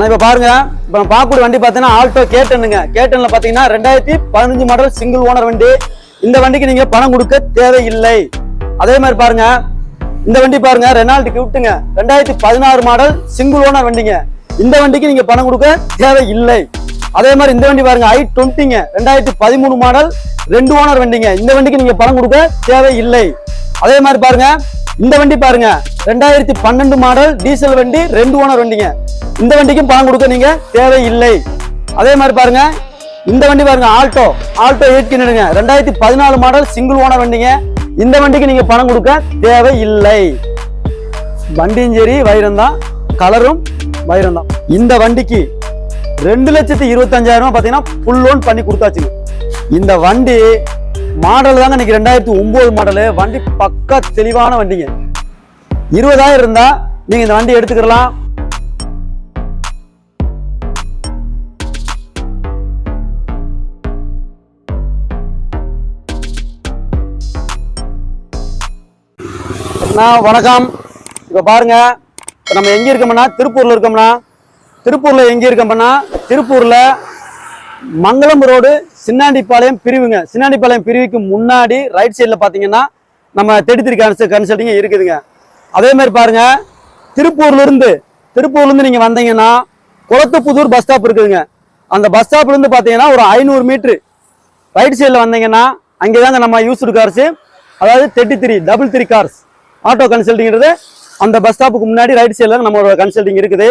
ஆனால் இப்போ பாருங்க. இப்போ நம்ம பார்க்கக்கூடிய வண்டி பார்த்தீங்கன்னா ஆல்டோ கேட்டனுங்க கேட்டனில் பார்த்தீங்கன்னா ரெண்டாயிரத்தி பதினஞ்சு மாடல் சிங்கிள் ஓனர் வண்டி. இந்த வண்டிக்கு நீங்கள் பணம் கொடுக்க தேவையில்லை. அதே மாதிரி பாருங்க. இந்த வண்டி பாருங்க ரெனால்டு கிஃப்ட்டுங்க ரெண்டாயிரத்தி பதினாறு மாடல் சிங்கிள் ஓனர் வண்டிங்க. இந்த வண்டிக்கு நீங்க பணம் கொடுக்க தேவையில்லை. அதே மாதிரி இந்த வண்டி பாருங்க ஐ டுவெண்ட்டிங்க ரெண்டாயிரத்தி பதிமூணு மாடல் ரெண்டு ஓனர் வண்டிங்க. இந்த வண்டிக்கு நீங்க பணம் கொடுக்க தேவை இல்லை அதே மாதிரி பாருங்க இந்த வண்டி பாருங்க ரெண்டாயிரத்தி பன்னெண்டு மாடல் டீசல் வண்டி ரெண்டு ஓனர் வண்டிங்க. இந்த வண்டிக்கும் பணம் கொடுக்க நீங்க இல்லை அதே மாதிரி பாருங்க இந்த வண்டி பாருங்க ஆல்டோ ஆல்டோ எயிட் கிண்டுங்க ரெண்டாயிரத்தி பதினாலு மாடல் சிங்கிள் ஓனர் வண்டிங்க. இந்த வண்டிக்கு நீங்க பணம் கொடுக்க தேவை இல்லை வண்டியும் சரி வைரம் தான் கலரும் வைரம் தான். இந்த வண்டிக்கு ரெண்டு லட்சத்தி இருபத்தஞ்சாயிரம் ரூபாய் பார்த்தீங்கன்னா ஃபுல் லோன் பண்ணி கொடுத்தாச்சு இந்த வண்டி மாடல் தாங்க இன்னைக்கு ரெண்டாயிரத்தி ஒன்பது மாடலு வண்டி பக்கா தெளிவான வண்டிங்க. இருபதாயிரம் இருந்தா நீங்க இந்த வண்டி எடுத்துக்கலாம் அண்ணா வணக்கம். இப்போ பாருங்க. இப்போ நம்ம எங்க இருக்கோம்னா? திருப்பூர்ல இருக்கோம்னா? திருப்பூர்ல எங்க இருக்கோம்னா திருப்பூர்ல மங்களம் ரோடு சின்னாண்டிப்பாளையம் பிரிவுங்க. சின்னாண்டிப்பாளையம் பிரிவுக்கு முன்னாடி ரைட் சைடில் பார்த்தீங்கன்னா நம்ம தெடித்திரி கன்சல் கன்சல்டிங் இருக்குதுங்க. அதே மாதிரி பாருங்க திருப்பூர்ல இருந்து திருப்பூர்ல இருந்து நீங்க வந்தீங்கன்னா குளத்துப்புதூர் பஸ் ஸ்டாப் இருக்குதுங்க. அந்த பஸ் ஸ்டாப்ல இருந்து பார்த்தீங்கன்னா ஒரு ஐநூறு மீட்ரு ரைட் சைடில் வந்தீங்கன்னா அங்கே தாங்க நம்ம யூஸ்டு கார்ஸ் அதாவது thirty three double three cars auto கன்சல்டிங்கிறது அந்த பஸ் ஸ்டாப்புக்கு முன்னாடி ரைட் சைடில் நம்மளோட கன்சல்டிங் இருக்குது.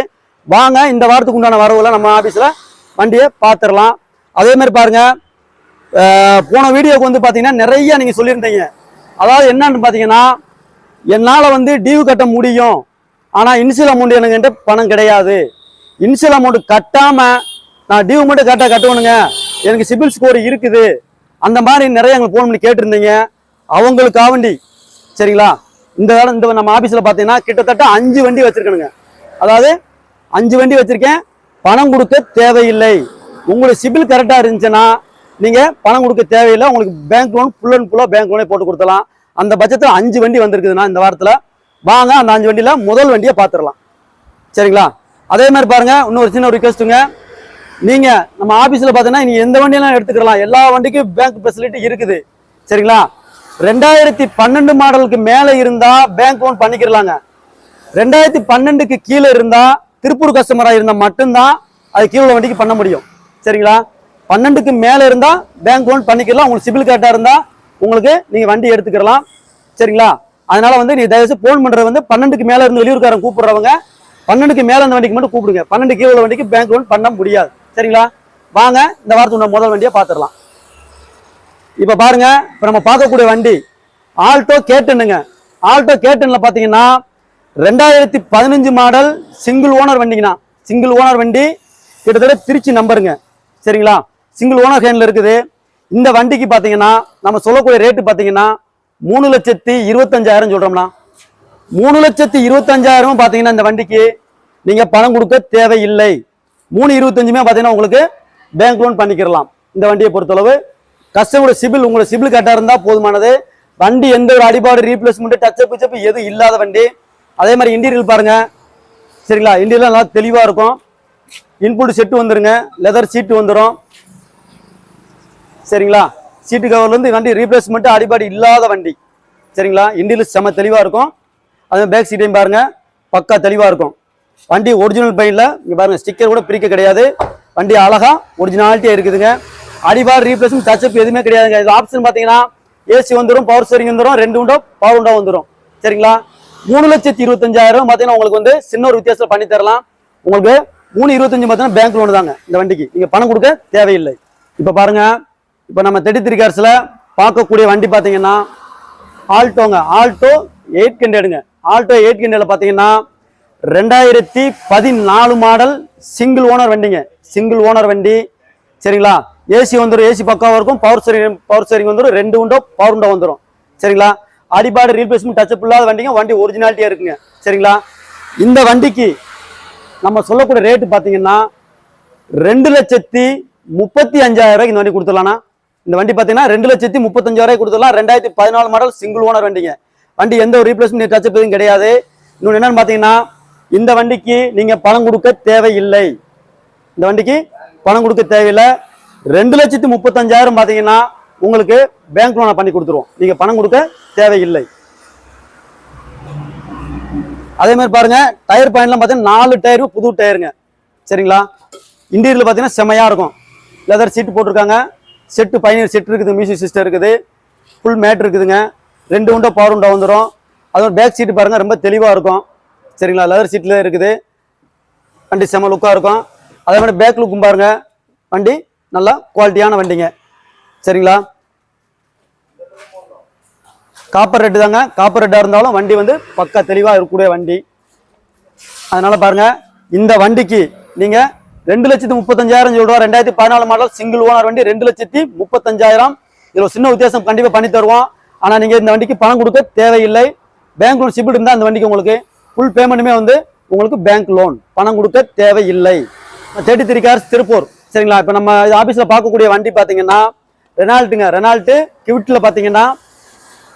வாங்க இந்த வாரத்துக்கு உண்டான வரவுல நம்ம ஆஃபீஸில் வண்டியை பார்த்துடலாம். அதே மாதிரி பாருங்க போன வீடியோக்கு வந்து பார்த்தீங்கன்னா நிறைய நீங்கள் சொல்லியிருந்தீங்க. அதாவது என்னன்னு பார்த்தீங்கன்னா என்னால் வந்து டியூ கட்ட முடியும். ஆனால் இன்சியல் அமௌண்ட் எனக்கு என்கிட்ட பணம் கிடையாது. இன்சியல் அமௌண்ட் கட்டாமல் நான் டியூ மட்டும் கரெக்டாக கட்டணுங்க. எனக்கு சிபில் ஸ்கோர் இருக்குது. அந்த மாதிரி நிறைய எங்களுக்கு ஃபோன் பண்ணி கேட்டிருந்தீங்க. அவங்களுக்காக வண்டி சரிங்களா? இந்த வேலை இந்த நம்ம ஆஃபீஸில் பார்த்தீங்கன்னா கிட்டத்தட்ட அஞ்சு வண்டி வச்சுருக்கணுங்க. அதாவது அஞ்சு வண்டி வச்சிருக்கேன். பணம் கொடுக்க தேவையில்லை. உங்களுக்கு சிபில் கரெக்டாக இருந்துச்சுன்னா நீங்கள் பணம் கொடுக்க தேவையில்லை. உங்களுக்கு பேங்க் லோன் ஃபுல் அண்ட் ஃபுல்லாக பேங்க் லோனே போட்டு கொடுத்துலாம் அந்த பட்சத்தில் அஞ்சு வண்டி வந்திருக்குதுன்னா இந்த வாரத்தில் வாங்க அந்த அஞ்சு வண்டியில் முதல் வண்டியை பார்த்துடலாம். சரிங்களா? அதே மாதிரி பாருங்க இன்னொரு சின்ன ரிக்வஸ்ட்டுங்க நீங்கள் நம்ம ஆஃபீஸில் பார்த்தீங்கன்னா நீங்கள் எந்த வண்டியெல்லாம் எடுத்துக்கலாம்? எல்லா வண்டிக்கும் பேங்க் ஃபெசிலிட்டி இருக்குது. சரிங்களா? ரெண்டாயிரத்தி பன்னெண்டு மாடலுக்கு மேலே இருந்தால் பேங்க் லோன் பண்ணிக்கிறலாங்க. ரெண்டாயிரத்தி பன்னெண்டுக்கு கீழே இருந்தால் திருப்பூர் கஸ்டமராக இருந்தால் மட்டும்தான் அது கீழே வண்டிக்கு பண்ண முடியும். சரிங்களா? பன்னெண்டுக்கு மேலே இருந்தால் பேங்க் லோன் பண்ணிக்கலாம். உங்களுக்கு சிபில் கேட்டாக இருந்தால் உங்களுக்கு நீங்கள் வண்டி எடுத்துக்கலாம் சரிங்களா? அதனால வந்து நீ தயவுசு ஃபோன் பண்ணுறது வந்து பன்னெண்டுக்கு மேலே இருந்து வெளியூர்காரன் கூப்பிடுறவங்க பன்னெண்டுக்கு மேலே இருந்த வண்டிக்கு மட்டும் கூப்பிடுங்க. பன்னெண்டு கீழே உள்ள வண்டிக்கு பேங்க் லோன் பண்ண முடியாது. சரிங்களா? வாங்க இந்த வாரத்துக்கு முதல் வண்டியை பார்த்துடலாம். இப்போ பாருங்க இப்போ நம்ம பார்க்கக்கூடிய வண்டி ஆல்டோ கேட்டனுங்க ஆல்டோ கேட்டனில் பார்த்தீங்கன்னா ரெண்டாயிரத்தி பதினஞ்சு மாடல் சிங்கிள் ஓனர் வண்டிங்கண்ணா. சிங்கிள் ஓனர் வண்டி கிட்டத்தட்ட திருச்சி நம்பருங்க. சரிங்களா? சிங்கிள் ஓனர் ஹேண்டில் இருக்குது. இந்த வண்டிக்கு பார்த்தீங்கன்னா நம்ம சொல்லக்கூடிய ரேட்டு பார்த்தீங்கன்னா மூணு லட்சத்தி இருபத்தஞ்சாயிரம் சொல்கிறோம்னா மூணு லட்சத்தி இருபத்தஞ்சாயிரம் பார்த்தீங்கன்னா இந்த வண்டிக்கு நீங்கள் பணம் கொடுக்க தேவையில்லை. மூணு இருபத்தஞ்சுமே பார்த்தீங்கன்னா உங்களுக்கு பேங்க் லோன் பண்ணிக்கிறலாம். இந்த வண்டியை பொறுத்தளவு கஸ்டமரோட சிபில் உங்களோட சிபில் கரெக்டாக இருந்தால் போதுமானது. வண்டி எந்த ஒரு அடிபாடு ரீப்ளேஸ்மெண்ட்டு டச்சப் பிச்சப் எதுவும் இல்லாத வண்டி. அதே மாதிரி இன்டீரியல் பாருங்க. சரிங்களா? இன்டீரியல் நல்லா தெளிவாக இருக்கும். இன்புட் செட்டு வந்துருங்க. லெதர் சீட்டு வந்துடும் சரிங்களா? சீட்டு கவர்லேருந்து வண்டி ரீப்ளேஸ்மெண்ட்டு அடிபாடு இல்லாத வண்டி. சரிங்களா? இன்டீரியல் செம தெளிவாக இருக்கும். அதே பேக் சீட்டையும் பாருங்கள் பக்கா தெளிவாக இருக்கும். வண்டி ஒரிஜினல் பைனில் இங்கே பாருங்கள் ஸ்டிக்கர் கூட பிரிக்க கிடையாது. வண்டி அழகா ஒரிஜினாலிட்டியாக இருக்குதுங்க. அடிபார் ரீப்ளேஸ்மெண்ட் டச்சப் எதுவுமே கிடையாதுங்க. இது ஆப்ஷன் பார்த்தீங்கன்னா ஏசி வந்துடும் பவர் ஸ்டேரிங் வந்துடும் ரெண்டு உண்டோ பவர் உண்டோ வந்துடும் சரிங்களா? மூணு லட்சத்தி இருபத்தஞ்சாயிரம் பார்த்தீங்கன்னா உங்களுக்கு வந்து சின்ன ஒரு வித்தியாசத்தில் பண்ணி தரலாம். உங்களுக்கு மூணு இருபத்தஞ்சு பார்த்தீங்கன்னா பேங்க் லோன் தாங்க. இந்த வண்டிக்கு. நீங்க பணம் கொடுக்க தேவையில்லை. இப்ப பாருங்க. இப்ப நம்ம தேர்ட்டி த்ரீ கார்ஸ்ல பார்க்கக்கூடிய வண்டி பாத்தீங்கன்னா ஆல்டோங்க ஆல்டோ எயிட் ஹண்ட்ரடுங்க ஆல்டோ எயிட் ஹண்ட்ரட்ல பாத்தீங்கன்னா ரெண்டாயிரத்தி பதினாலு மாடல் சிங்கிள் ஓனர் வண்டிங்க. சிங்கிள் ஓனர் வண்டி. சரிங்களா? ஏசி வந்துடும் ஏசி பக்கம் இருக்கும். பவர் ஸ்டேரிங் பவர் ஸ்டேரிங் வந்துடும் ரெண்டு உண்டோ பவர் உண்டோ வந்துடும் சரிங்களா? அடிபாடு ரீப்ளேஸ்மெண்ட் டச்சப் இல்லாத வண்டிங்க வண்டி ஒரிஜினாலிட்டியாக இருக்குங்க. சரிங்களா? இந்த வண்டிக்கு நம்ம சொல்லக்கூடிய ரேட்டு பார்த்தீங்கன்னா ரெண்டு லட்சத்தி முப்பத்தி அஞ்சாயிரம் ரூபாய்க்கு இந்த வண்டி கொடுத்துடலாம்னா இந்த வண்டி பார்த்தீங்கன்னா ரெண்டு லட்சத்தி முப்பத்தஞ்சாயிரம் கொடுத்துடலாம். ரெண்டாயிரத்தி பதினாலு மாடல் சிங்கிள் ஓனர் வண்டிங்க. வண்டி எந்த ஒரு ரீப்ளேஸ்மெண்ட் டச்சப் எதுவும் கிடையாது. இன்னொன்று என்னன்னு பார்த்தீங்கன்னா இந்த வண்டிக்கு நீங்க பணம் கொடுக்க தேவையில்லை. இந்த வண்டிக்கு பணம் கொடுக்க தேவையில்லை. ரெண்டு லட்சத்தி முப்பத்தஞ்சாயிரம் பார்த்தீங்கன்னா உங்களுக்கு பேங்க் லோனை பண்ணி கொடுத்துருவோம். நீங்க பணம் கொடுக்க தேவையில்லை. அதே மாதிரி பாருங்க டயர் பாயிண்ட்லாம் பார்த்தீங்கன்னா நாலு டயரு புது டயருங்க சரிங்களா? இன்டீரியல் பார்த்தீங்கன்னா செமையாக இருக்கும். லெதர் சீட்டு போட்டிருக்காங்க. செட்டு பயணியர் செட் இருக்குது மியூசிக் சிஸ்டம் இருக்குது. ஃபுல் மேட் இருக்குதுங்க. ரெண்டு உண்டோ பவர் உண்டோ வந்துடும் அதுவும் பேக் சீட்டு பாருங்கள் ரொம்ப தெளிவாக இருக்கும். சரிங்களா? லெதர் சீட்டில் இருக்குது. வண்டி செம லுக்காக இருக்கும். அதே மாதிரி பேக் லுக்கும் பாருங்க. வண்டி நல்லா குவாலிட்டியான வண்டிங்க. சரிங்களா? காப்பர் ரெட்டு தாங்க. காப்பர் ரெட்டாக இருந்தாலும் வண்டி வந்து பக்கா தெளிவாக இருக்கக்கூடிய வண்டி. அதனால் பாருங்கள் இந்த வண்டிக்கு நீங்கள் ரெண்டு லட்சத்தி முப்பத்தஞ்சாயிரம் சொல்றோம். ரெண்டாயிரத்தி பதினாலு மாடல் சிங்கிள் ஓனர் வண்டி ரெண்டு லட்சத்தி முப்பத்தஞ்சாயிரம். இதில் சின்ன வித்தியாசம் கண்டிப்பாக பண்ணி தருவோம். ஆனால் நீங்கள் இந்த வண்டிக்கு பணம் கொடுக்க தேவையில்லை. பேங்க் லோன் சிபில் இருந்தால் அந்த வண்டிக்கு உங்களுக்கு ஃபுல் பேமெண்ட்டுமே வந்து உங்களுக்கு பேங்க் லோன் பணம் கொடுக்க தேவையில்லை. Thirty three cars Tiruppur. சரிங்களா? இப்போ நம்ம ஆஃபீஸில் பார்க்கக்கூடிய வண்டி பார்த்தீங்கன்னா ரெனால்ட்டுங்க ரெனால்ட்டு கிவிட்டில் பார்த்தீங்கன்னா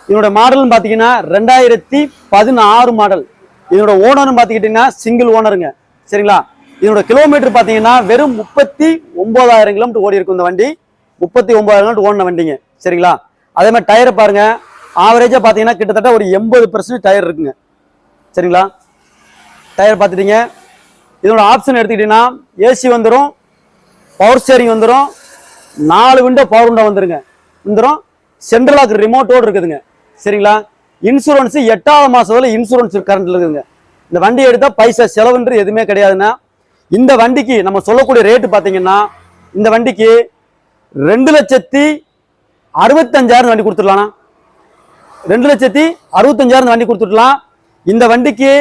இதனோட மாடல்னு பார்த்தீங்கன்னா ரெண்டாயிரத்தி பதினாறு மாடல். இதனோட ஓனர்னு பார்த்துக்கிட்டிங்கன்னா சிங்கிள் ஓனருங்க சரிங்களா? இதனோட கிலோமீட்டர் பார்த்தீங்கன்னா வெறும் முப்பத்தி ஒம்பதாயிரம் கிலோமீட்டர் ஓடி இருக்கும் இந்த வண்டி. முப்பத்தி ஒம்பதாயிரம் கிலோமீட்டர் ஓடின வண்டிங்க. சரிங்களா? அதே மாதிரி டயரை பாருங்க. ஆவரேஜாக பார்த்தீங்கன்னா கிட்டத்தட்ட ஒரு எண்பது பர்சன்ட் டயர் இருக்குங்க. சரிங்களா? டயர் பார்த்துட்டீங்க இதனோட ஆப்ஷன் எடுத்துக்கிட்டீங்கன்னா ஏசி வந்துடும் பவர் ஸ்டேரிங் வந்துடும் நாலு விண்டோ பவர் விண்டோ வந்துருங்க. வந்துடும் சென்ட்ரல் லாக் ரிமோட்டோடு இருக்குதுங்க. சரிங்களா? இன்சூரன்ஸு எட்டாவது மாதத்தில் இன்சூரன்ஸ் கரண்ட்டில் இருக்குதுங்க. இந்த வண்டி எடுத்தால் பைசா செலவுன்றது எதுவுமே கிடையாதுன்னா இந்த வண்டிக்கு நம்ம சொல்லக்கூடிய ரேட்டு பார்த்தீங்கன்னா இந்த வண்டிக்கு ரெண்டு லட்சத்தி அறுபத்தஞ்சாயிரம் வண்டி கொடுத்துடலாம்ண்ணா ரெண்டு லட்சத்தி அறுபத்தஞ்சாயிரம் வண்டி கொடுத்துடலாம். இந்த வண்டிக்கு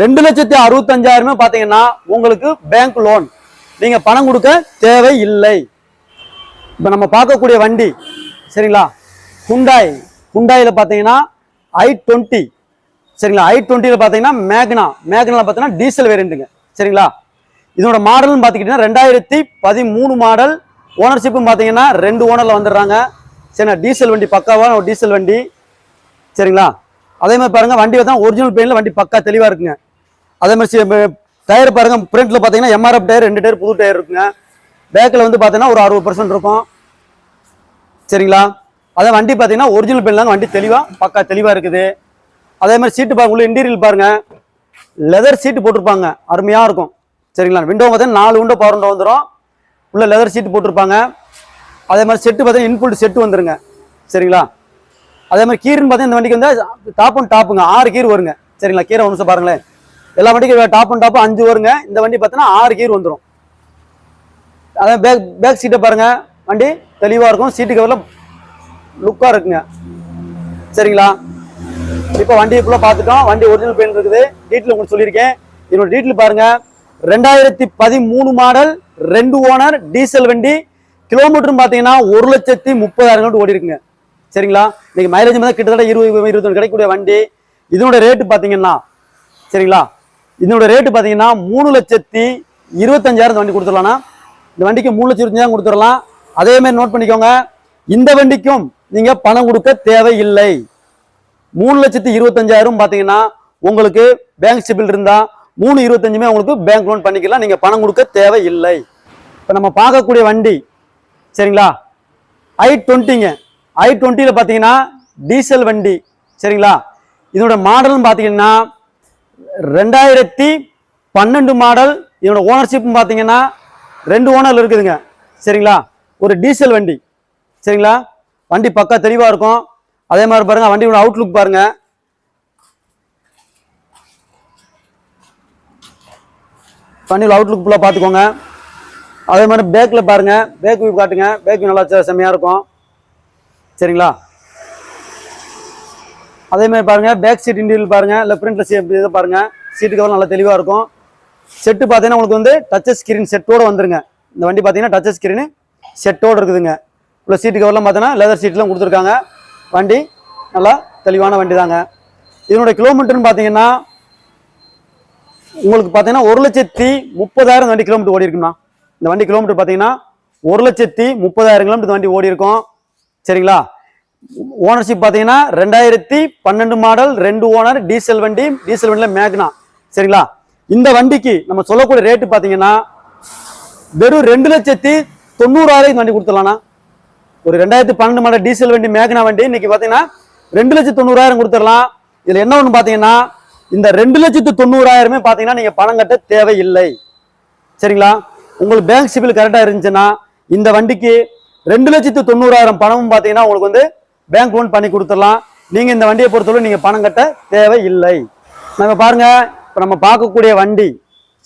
ரெண்டு லட்சத்தி அறுபத்தஞ்சாயிரமே பார்த்தீங்கன்னா உங்களுக்கு பேங்க் லோன் நீங்கள் பணம் கொடுக்க தேவை இல்லை இப்போ நம்ம பார்க்கக்கூடிய வண்டி சரிங்களா? ஹுண்டாய் ஹுண்டாயில் பார்த்தீங்கன்னா ஐ டுவெண்ட்டி சரிங்களா? ஐ டுவெண்ட்டியில் பார்த்தீங்கன்னா மேக்னா மேக்னாவில் பார்த்தீங்கன்னா டீசல் வேரியண்ட்டுங்க சரிங்களா? இதோட மாடல்னு பார்த்துக்கிட்டிங்கன்னா ரெண்டாயிரத்தி பதிமூணு மாடல் ஓனர்ஷிப்பும் பார்த்தீங்கன்னா ரெண்டு ஓனரில் வந்துடுறாங்க. சரிங்களா? டீசல் வண்டி பக்காவான ஒரு டீசல் வண்டி. சரிங்களா? அதே மாதிரி பாருங்க வண்டி பார்த்தா ஒரிஜினல் பெயினில் வண்டி பக்கா தெளிவாக இருக்குங்க. அதே மாதிரி டயர் பாருங்க பிரிண்டில் பார்த்தீங்கன்னா எம்ஆர்எஃப் டயர் ரெண்டு டயர் புது டயர் இருக்குங்க. பேக்கில் வந்து பார்த்தீங்கன்னா ஒரு அறுபது பர்சன்ட் இருக்கும். சரிங்களா? அதே வண்டி பார்த்தீங்கன்னா ஒரிஜினல் பெயின்ல வண்டி தெளிவாக பக்கா தெளிவாக இருக்குது. அதே மாதிரி சீட்டு பாருங்க உள்ள இன்டீரியல் பாருங்க. லெதர் சீட்டு போட்டிருப்பாங்க. அருமையாக இருக்கும். சரிங்களா? விண்டோ பார்த்தீங்கன்னா நாலு விண்டோ பவர் விண்டோ வந்துடும் உள்ள லெதர் சீட்டு போட்டிருப்பாங்க. அதே மாதிரி செட்டு பார்த்தீங்கன்னா இன்புல்ட் செட்டு வந்துருங்க. சரிங்களா? அதே மாதிரி கீருன்னு பார்த்தீங்கன்னா இந்த வண்டிக்கு வந்து டாப் அண்ட் டாப்புங்க ஆறு கீர் வருங்க. சரிங்களா? கீரை ஒன்று பாருங்களேன். எல்லா வண்டிக்கும் டாப் அண்ட் அஞ்சு வருங்க. இந்த வண்டி பார்த்தீங்கன்னா ஆறு கீர் வந்துடும் அதான் பேக் பேக் சீட்டை பாருங்கள் வண்டி தெளிவாக இருக்கும். சீட்டு கவரில் லுக்காக இருக்குங்க. சரிங்களா? இப்போ வண்டிக்குள்ளே ஃபுல்லாக பார்த்துட்டோம் வண்டி ஒரிஜினல் பெயிண்ட் இருக்குது. டீட்டில் உங்களுக்கு சொல்லியிருக்கேன். இதோட டீட்டில் பாருங்க. ரெண்டாயிரத்தி பதிமூணு மாடல் ரெண்டு ஓனர் டீசல் வண்டி. கிலோமீட்டர்னு பார்த்தீங்கன்னா ஒரு லட்சத்தி முப்பதாயிரம் கிலோமீட்டர் ஓடி இருக்குங்க. சரிங்களா? இன்னைக்கு மைலேஜ் மாதிரி கிட்டத்தட்ட இருபது இருபத்தொன்று கிடைக்கக்கூடிய வண்டி. இதனோட ரேட்டு பார்த்தீங்கன்னா சரிங்களா? இதனோட ரேட்டு பார்த்தீங்கன்னா மூணு லட்சத்தி இருபத்தஞ்சாயிரம் வண்டி கொடுத்துடலாம்னா இந்த வண்டிக்கு மூணு லட்சம் இருபத்தஞ்சாயிரம் கொடுத்துடலாம். அதே மாதிரி நோட் பண்ணிக்கோங்க. இந்த வண்டிக்கும் நீங்கள் பணம் கொடுக்க தேவையில்லை. மூணு லட்சத்தி இருபத்தஞ்சாயிரம் பார்த்தீங்கன்னா உங்களுக்கு பேங்க் சிபில் இருந்தால் மூணு இருபத்தஞ்சுமே உங்களுக்கு பேங்க் லோன் பண்ணிக்கலாம். நீங்கள் பணம் கொடுக்க தேவையில்லை. இப்போ நம்ம பார்க்கக்கூடிய வண்டி சரிங்களா? ஐ டுவெண்ட்டிங்க ஐ டுவெண்ட்டியில் பார்த்தீங்கன்னா டீசல் வண்டி சரிங்களா? இதோட மாடல்னு பார்த்தீங்கன்னா ரெண்டாயிரத்தி பன்னெண்டு மாடல் இதோட ஓனர்ஷிப்னு பார்த்தீங்கன்னா ரெண்டு ஓனர் இருக்குதுங்க. சரிங்களா? ஒரு டீசல் வண்டி. சரிங்களா? வண்டி பக்கா தெளிவாக இருக்கும். அதே மாதிரி பாருங்கள் வண்டியோட அவுட்லுக் பாருங்கள் வண்டியோட அவுட்லுக் ஃபுல்லாக பார்த்துக்கோங்க. அதே மாதிரி பேக்கில் பாருங்கள் பேக் வியூ காட்டுங்க. பேக் வியூ நல்லா செ- இருக்கும். சரிங்களா? அதே மாதிரி பாருங்கள் பேக் சீட் இன்டீரியல் பாருங்கள் இல்லை ஃப்ரண்ட்ல சீட் இதை பாருங்கள் சீட்டு கவர் நல்லா தெளிவாக இருக்கும். செட்டு பார்த்தீங்கன்னா உங்களுக்கு வந்து டச் ஸ்கிரீன் செட்டோடு வந்துருங்க. இந்த வண்டி பார்த்தீங்கன்னா டச் ஸ்க்ரீனு செட்டோடு இருக்குதுங்க. உள்ள சீட்டு கவர்லாம் பார்த்தீங்கன்னா லெதர் சீட்லாம் கொடுத்துருக்காங்க. வண்டி நல்லா தெளிவான வண்டி தாங்க இதனோட கிலோமீட்டர்னு பார்த்தீங்கன்னா உங்களுக்கு பார்த்தீங்கன்னா ஒரு லட்சத்தி முப்பதாயிரம் வண்டி கிலோமீட்டர் ஓடி இருக்குண்ணா இந்த வண்டி கிலோமீட்டர் பார்த்தீங்கன்னா ஒரு லட்சத்தி முப்பதாயிரம் கிலோமீட்டர் வண்டி ஓடி இருக்கும். சரிங்களா? ஓனர்ஷிப் பார்த்தீங்கன்னா ரெண்டாயிரத்தி பன்னெண்டு மாடல் ரெண்டு ஓனர் டீசல் வண்டி டீசல் வண்டியில் மேக்னா சரிங்களா? இந்த வண்டிக்கு நம்ம சொல்லக்கூடிய ரேட்டு பார்த்தீங்கன்னா வெறும் ரெண்டு லட்சத்தி தொண்ணூறாயிரம் வண்டி கொடுத்துடலாம்ண்ணா. ஒரு ரெண்டாயிரத்தி பன்னெண்டு மாடல் டீசல் வண்டி மேகனா வண்டி இன்னைக்கு பார்த்தீங்கன்னா ரெண்டு லட்சத்தி தொண்ணூறாயிரம் கொடுத்துடலாம். இதில் என்ன ஒன்று பார்த்தீங்கன்னா இந்த ரெண்டு லட்சத்து தொண்ணூறாயிரமே பார்த்தீங்கன்னா நீங்கள் பணம் கட்ட தேவையில்லை. சரிங்களா? உங்களுக்கு பேங்க் சிபில் கரெக்டாக இருந்துச்சுன்னா இந்த வண்டிக்கு ரெண்டு லட்சத்து தொண்ணூறாயிரம் பணமும் பார்த்தீங்கன்னா உங்களுக்கு வந்து பேங்க் லோன் பண்ணி கொடுத்துடலாம். நீங்கள் இந்த வண்டியை பொறுத்தவரை நீங்கள் பணம் கட்ட தேவையில்லை. நாங்கள் பாருங்க இப்போ நம்ம பார்க்கக்கூடிய வண்டி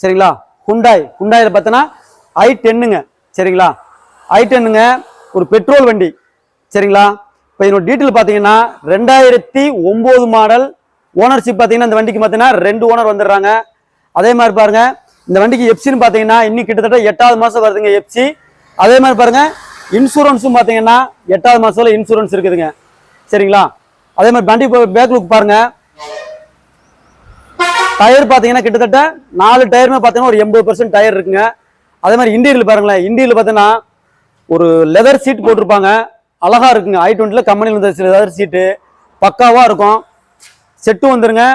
சரிங்களா? குண்டாய் ஹுண்டாயில் பார்த்தோன்னா ஐ டென்னுங்க சரிங்களா? ஐ டென்னுங்க ஒரு பெட்ரோல் வண்டி சரிங்களா? இப்போ இதனோட டீட்டெயில் பார்த்தீங்கன்னா ரெண்டாயிரத்தி ஒம்பது மாடல் ஓனர்ஷிப் பார்த்தீங்கன்னா இந்த வண்டிக்கு பார்த்தீங்கன்னா ரெண்டு ஓனர் வந்துடுறாங்க. அதே மாதிரி பாருங்க இந்த வண்டிக்கு எப்சின்னு பார்த்தீங்கன்னா இன்னும் கிட்டத்தட்ட எட்டாவது மாதம் வருதுங்க எப்சி அதே மாதிரி பாருங்க இன்சூரன்ஸும் பார்த்தீங்கன்னா எட்டாவது மாதத்தில் இன்சூரன்ஸ் இருக்குதுங்க. சரிங்களா? அதே மாதிரி வண்டி பேக் லுக் பாருங்கள் டயர் பார்த்தீங்கன்னா கிட்டத்தட்ட நாலு டயருமே பார்த்தீங்கன்னா ஒரு எண்பது பர்சன்ட் டயர் இருக்குங்க. அதே மாதிரி இன்டீரியல் பாருங்களேன். இன்டீரியல் பார்த்தீங்கன்னா ஒரு லெதர் சீட் போட்டிருப்பாங்க. அழகாக இருக்குங்க. ஐ டுவெண்ட்டியில் கம்பெனியில் இருந்த லெதர் சீட்டு பக்காவாக இருக்கும். செட்டும் வந்துருங்க.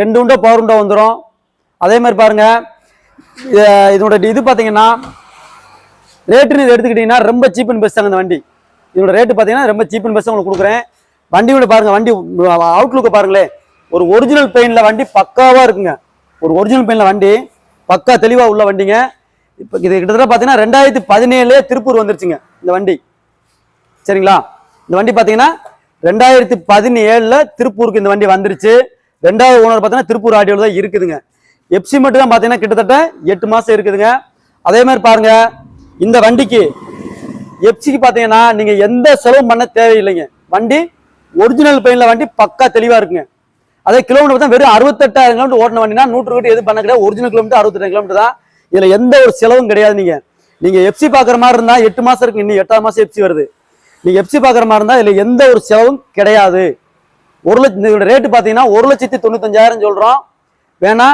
ரெண்டு உண்டோ பவர் உண்டோ வந்துடும் அதே மாதிரி பாருங்க. இதனோட இது பார்த்தீங்கன்னா ரேட்டுன்னு இது எடுத்துக்கிட்டிங்கன்னா ரொம்ப சீப் அண்ட் பெஸ்ட்டாங்க இந்த வண்டி. இதோட ரேட்டு பார்த்தீங்கன்னா ரொம்ப சீப் அண்ட் பெஸ்ட்டாக உங்களுக்கு கொடுக்குறேன். வண்டியோட பாருங்கள் வண்டி அவுட்லுக்கை பாருங்களேன். ஒரு ஒரிஜினல் பெயிண்டில் வண்டி பக்காவாக இருக்குங்க. ஒரு ஒரிஜினல் பெயிண்டில் வண்டி பக்கா தெளிவாக உள்ள வண்டிங்க. இப்போ இது கிட்டத்தட்ட பார்த்தீங்கன்னா ரெண்டாயிரத்தி பதினேழுலே திருப்பூர் வந்துருச்சுங்க இந்த வண்டி. சரிங்களா? இந்த வண்டி பார்த்தீங்கன்னா ரெண்டாயிரத்தி பதினேழில் திருப்பூருக்கு இந்த வண்டி வந்துருச்சு. ரெண்டாவது ஓனர் பார்த்தீங்கன்னா திருப்பூர் ஆடியோவில் தான் இருக்குதுங்க. எப்சி மட்டும் தான் பார்த்தீங்கன்னா கிட்டத்தட்ட எட்டு மாதம் இருக்குதுங்க. அதே மாதிரி பாருங்க இந்த வண்டிக்கு எப்சிக்கு பார்த்தீங்கன்னா நீங்கள் எந்த செலவும் பண்ண தேவையில்லைங்க. வண்டி ஒரிஜினல் பெயினில் வண்டி பக்கா தெளிவாக இருக்குங்க. அதே கிலோமீட்டர் பார்த்தா வெறும் அறுபத்தெட்டாயிரம் கிலோமீட்டர் ஓட்டின வண்டினா நூற்று கிட்ட எது பண்ண கிடையாது. ஒரிஜினல் கிலோமீட்டர் அறுபத்தெட்டு கிலோமீட்டர் தான். இதில் எந்த ஒரு செலவும் கிடையாது நீங்கள் நீங்க எப்சி பார்க்குற மாதிரி இருந்தால் எட்டு மாசம் இருக்கு இன்னும் எட்டாம் மாதம் எப்சி வருது. நீங்கள் எப்சி பார்க்குற மாதிரி இருந்தால் இதில் எந்த ஒரு செலவும் கிடையாது. ஒரு லட்சம் இதோட ரேட்டு பார்த்தீங்கன்னா ஒரு லட்சத்தி தொண்ணூத்தஞ்சாயிரம் சொல்கிறோம் வேணா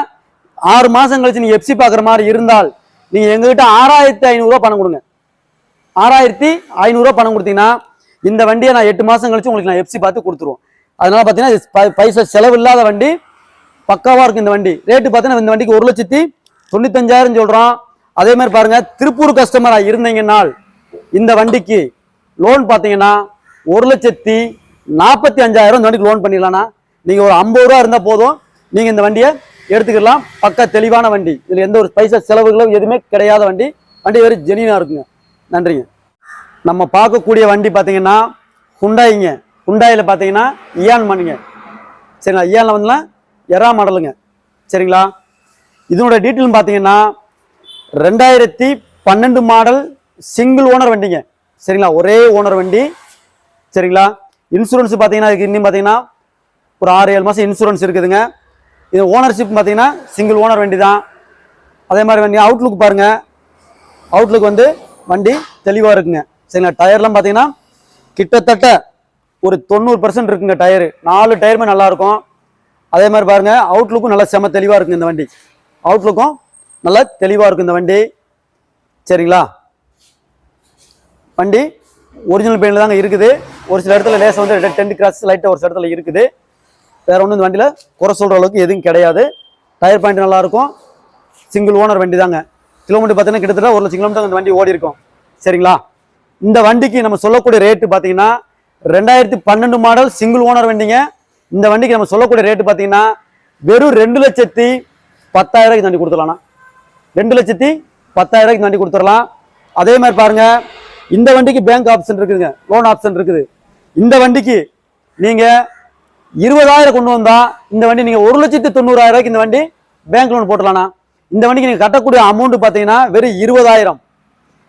ஆறு மாதம் கழிச்சு நீங்கள் எப்சி பார்க்குற மாதிரி இருந்தால் நீங்கள் எங்ககிட்ட ஆறாயிரத்தி ஐநூறுரூவா பணம் கொடுங்க. ஆறாயிரத்தி ஐநூறுரூவா பணம் கொடுத்தீங்கன்னா இந்த வண்டியை நான் எட்டு மாதம் கழிச்சு உங்களுக்கு நான் எப்சி பார்த்து கொடுத்துருவோம். அதனால பார்த்தீங்கன்னா பைசா செலவு இல்லாத வண்டி பக்காவாக இருக்கும் இந்த வண்டி. ரேட்டு பார்த்தீங்கன்னா இந்த வண்டிக்கு ஒரு லட்சத்தி தொண்ணூத்தஞ்சாயிரம் சொல்கிறோம் அதே மாதிரி பாருங்கள் திருப்பூர் கஸ்டமராக இருந்தீங்கன்னால் இந்த வண்டிக்கு லோன் பார்த்தீங்கன்னா ஒரு லட்சத்தி நாற்பத்தி அஞ்சாயிரம் இந்த வண்டிக்கு லோன் பண்ணிடலாம்னா நீங்கள் ஒரு ஐம்பது ரூபா இருந்தால் போதும். நீங்கள் இந்த வண்டியை எடுத்துக்கலாம் பக்கா தெளிவான வண்டி. இதில் எந்த ஒரு பைசா செலவுகளும் எதுவுமே கிடையாத வண்டி. வண்டி வெறும் ஜெனியூனாக இருக்குங்க. நன்றிங்க. நம்ம பார்க்கக்கூடிய வண்டி பார்த்தீங்கன்னா ஹுண்டாயிங்க ஹுண்டாயில் பார்த்தீங்கன்னா இயான் மணிங்க சரிங்களா? இயானில் வந்துலாம் எறா மாடலுங்க. சரிங்களா? இதனோட டீட்டெயில் பார்த்தீங்கன்னா ரெண்டாயிரத்தி பன்னெண்டு மாடல் சிங்கிள் ஓனர் வண்டிங்க. சரிங்களா? ஒரே ஓனர் வண்டி. சரிங்களா? இன்சூரன்ஸ் பார்த்தீங்கன்னா இதுக்கு இன்னும் பார்த்தீங்கன்னா ஒரு ஆறு ஏழு மாதம் இன்சூரன்ஸ் இருக்குதுங்க. இது ஓனர்ஷிப் பார்த்தீங்கன்னா சிங்கிள் ஓனர் வண்டி தான் அதே மாதிரி வண்டி அவுட்லுக் பாருங்க. அவுட்லுக் வந்து வண்டி தெளிவாக இருக்குங்க. சரிங்களா? டயர்லாம் பார்த்தீங்கன்னா கிட்டத்தட்ட ஒரு தொண்ணூறு பர்சன்ட் இருக்குங்க டயரு. நாலு டயருமே நல்லா இருக்கும் அதே மாதிரி பாருங்க அவுட்லுக்கும் நல்லா செம தெளிவாக இருக்குங்க இந்த வண்டி. அவுட்லுக்கும் நல்லா தெளிவாக இருக்கும் இந்த வண்டி. சரிங்களா? வண்டி ஒரிஜினல் பெயிண்டில் தாங்க இருக்குது. ஒரு சில இடத்துல லேஸ் வந்து டென்ட் கிராஸ் லைட்டாக ஒரு சில இடத்துல இருக்குது. வேறு ஒன்றும் இந்த வண்டியில் குறை சொல்கிற அளவுக்கு எதுவும் கிடையாது. டயர் பாயிண்ட் நல்லாயிருக்கும் சிங்கிள் ஓனர் வண்டி தாங்க கிலோமீட்டர் பார்த்தீங்கன்னா கிட்டத்தட்ட ஒரு லட்சம் கிலோமீட்டர் இந்த வண்டி ஓடி இருக்கும் சரிங்களா? இந்த வண்டிக்கு நம்ம சொல்லக்கூடிய ரேட்டு பார்த்தீங்கன்னா ரெண்டாயிரத்தி பன்னெண்டு மாடல் சிங்கிள் ஓனர் வண்டிங்க. இந்த வண்டிக்கு நம்ம சொல்லக்கூடிய ரேட்டு பார்த்தீங்கன்னா வெறும் ரெண்டு லட்சத்தி பத்தாயிரம் இந்த வண்டி கொடுத்துடலாம்ண்ணா. ரெண்டு லட்சத்தி பத்தாயிரம் இந்த வண்டி கொடுத்துடலாம். அதே மாதிரி பாருங்கள் இந்த வண்டிக்கு பேங்க் ஆப்ஷன் இருக்குதுங்க. லோன் ஆப்ஷன் இருக்குது. இந்த வண்டிக்கு நீங்கள் இருபதாயிரம் கொண்டு வந்தால் இந்த வண்டி நீங்கள் ஒரு லட்சத்தி தொண்ணூறாயிரூவாய்க்கு இந்த வண்டி பேங்க் லோன் போட்டலாம்ண்ணா இந்த வண்டிக்கு நீங்கள் கட்டக்கூடிய அமௌண்ட் பார்த்தீங்கன்னா வெறும் இருபதாயிரம்.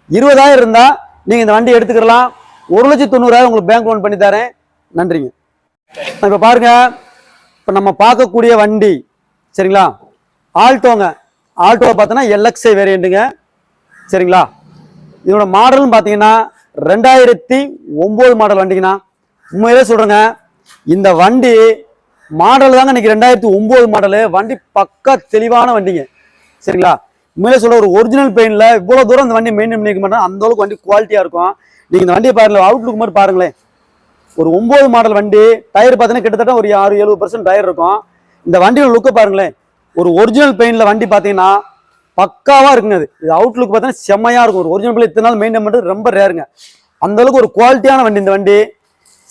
இருபதாயிரம் இருந்தால் நீங்கள் இந்த வண்டி எடுத்துக்கலாம் ஒரு லட்சத்தி தொண்ணூறாயிரம் உங்களுக்கு பேங்க் லோன் பண்ணி தரேன். நன்றிங்க. இப்போ பாருங்க இப்போ நம்ம பார்க்கக்கூடிய வண்டி சரிங்களா? ஆல்டோங்க. ஆல்டோ பார்த்தோன்னா எல்எக்ஸ்ஐ வேரியண்ட்டுங்க சரிங்களா? இதோட மாடல்னு பார்த்தீங்கன்னா ரெண்டாயிரத்தி ஒம்பது மாடல் வண்டிங்கண்ணா. உண்மையிலே சொல்கிறேங்க இந்த வண்டி மாடல் தாங்க இன்னைக்கு ரெண்டாயிரத்தி ஒம்பது மாடலு. வண்டி பக்கா தெளிவான வண்டிங்க. சரிங்களா? உண்மையிலே சொல்கிற ஒரு ஒரிஜினல் பெயினில் இவ்வளோ தூரம் இந்த வண்டி மெயின்டைன் பண்ணிக்க மாட்டோம். அந்த அளவுக்கு வண்டி குவாலிட்டியாக இருக்கும். நீங்கள் இந்த வண்டியை பாருங்கள் அவுட்லுக் மாதிரி பாருங்களேன். ஒரு ஒம்பது மாடல் வண்டி டயர் பார்த்தீங்கன்னா கிட்டத்தட்ட ஒரு ஆறு எழுபது பர்சன்ட் டயர் இருக்கும். இந்த வண்டியோட லுக்கை பாருங்களேன். ஒரு ஒரிஜினல் பெயிண்டில் வண்டி பார்த்தீங்கன்னா பக்காவாக இருக்குங்க அது. இது அவுட்லுக் பார்த்தீங்கன்னா செம்மையாக இருக்கும். ஒரு ஒரிஜினல் பிள்ளை இத்தனை நாள் மெயின்டைன் பண்ணுறது ரொம்ப ரேருங்க அந்த அளவுக்கு ஒரு குவாலிட்டியான வண்டி இந்த வண்டி.